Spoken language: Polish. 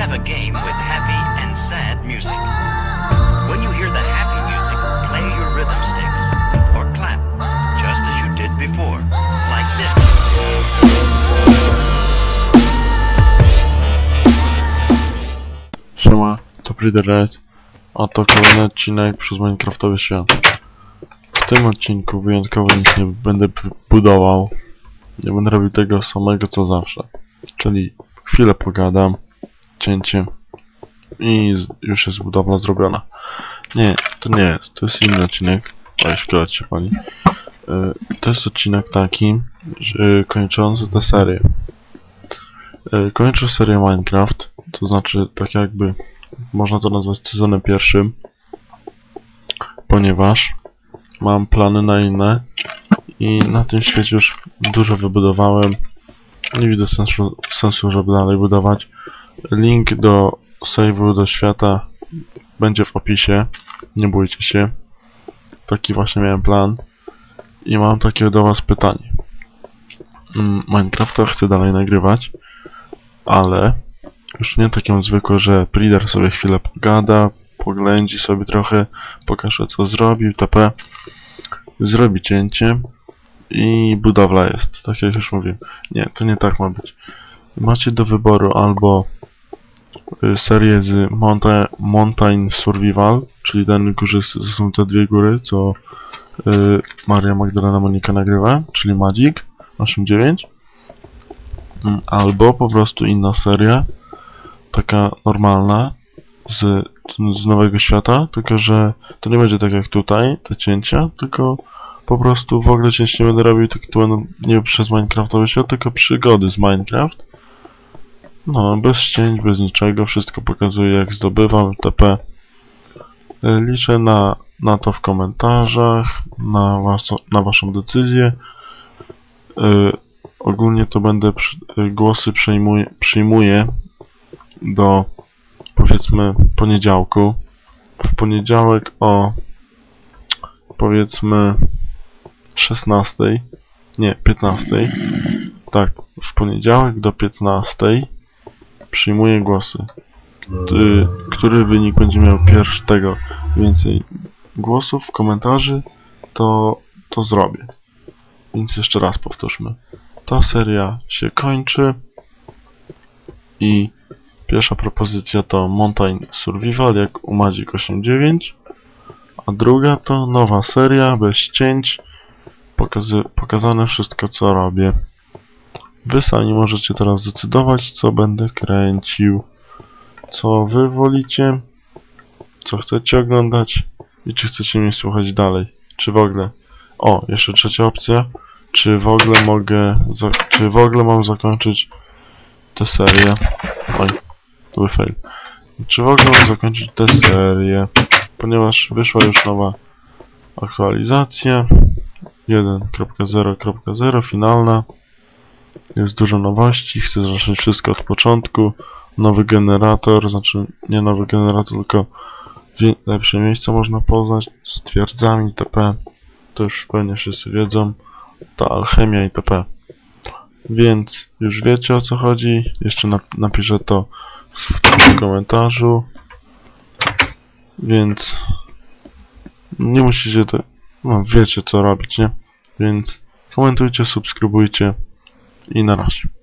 have a game with happy and sad music. When you hear the happy music, play your rhythm sticks or clap, just as you did before, like this. Siema, to Breeder Red, a to kolejny odcinek przez Minecraftowy świat. W tym odcinku wyjątkowo nic nie będę budował. Nie będę robił tego samego co zawsze. Czyli chwilę pogadam, cięcie i już jest budowla zrobiona. Nie, to nie jest, to jest inny odcinek. O, szkoda się pali. E, To jest odcinek taki, że kończący tę serię. E, Kończę serię Minecraft, to znaczy tak jakby można to nazwać sezonem pierwszym, ponieważ mam plany na inne i na tym świecie już dużo wybudowałem. Nie widzę sensu, sensu żeby dalej budować. Link do save'u do świata będzie w opisie, nie bójcie się. Taki właśnie miałem plan. I mam takie do was pytanie. Mm, Minecrafta chcę dalej nagrywać, ale już nie taką zwykłe, że Prider sobie chwilę pogada, poględzi sobie trochę, pokaże co zrobił, itp. Zrobi cięcie i budowla jest, tak jak już mówiłem. Nie, to nie tak ma być. Macie do wyboru albo serię z Monta Mountain Survival, czyli ten to są te dwie góry, co y, Maria Magdalena Monika nagrywa, czyli Magic 89 Mm, albo po prostu inna seria, taka normalna, z, z Nowego Świata, tylko że to nie będzie tak jak tutaj, te cięcia, tylko po prostu w ogóle cięć nie będę robił, tylko to nie przez Minecraftowy świat, tylko przygody z Minecraft. No, bez cięć, bez niczego, wszystko pokazuję jak zdobywam, TP. Y, Liczę na, na to w komentarzach, na, was, na waszą decyzję. Y, ogólnie to będę przy, y, głosy przejmuję, przyjmuję do powiedzmy poniedziałku. W poniedziałek o powiedzmy 16, nie 15. Tak, w poniedziałek do 15 przyjmuję głosy. Y, który wynik będzie miał pierwszy tego więcej głosów, komentarzy, to, to zrobię. Więc jeszcze raz powtórzmy. Ta seria się kończy i pierwsza propozycja to Mountain Survival jak u Magic 89 a druga to nowa seria bez cięć pokazy pokazane wszystko co robię. Wy sami możecie teraz zdecydować co będę kręcił. Co wy wolicie co chcecie oglądać i czy chcecie mnie słuchać dalej. Czy w ogóle? O, jeszcze trzecia opcja. Czy w ogóle mogę czy w ogóle mam zakończyć tę serię? Oj, to był fail. Czy w ogóle mam zakończyć tę serię? Ponieważ wyszła już nowa aktualizacja. 1.0.0 finalna jest dużo nowości, chcę zacząć wszystko od początku nowy generator, znaczy nie nowy generator, tylko lepsze miejsca można poznać z twierdzami itp. To już pewnie wszyscy wiedzą. Ta alchemia itp. Więc już wiecie o co chodzi. Jeszcze nap napiszę to w komentarzu. Więc nie musicie to... No, wiecie co robić, nie? Więc komentujcie, subskrybujcie i na razie.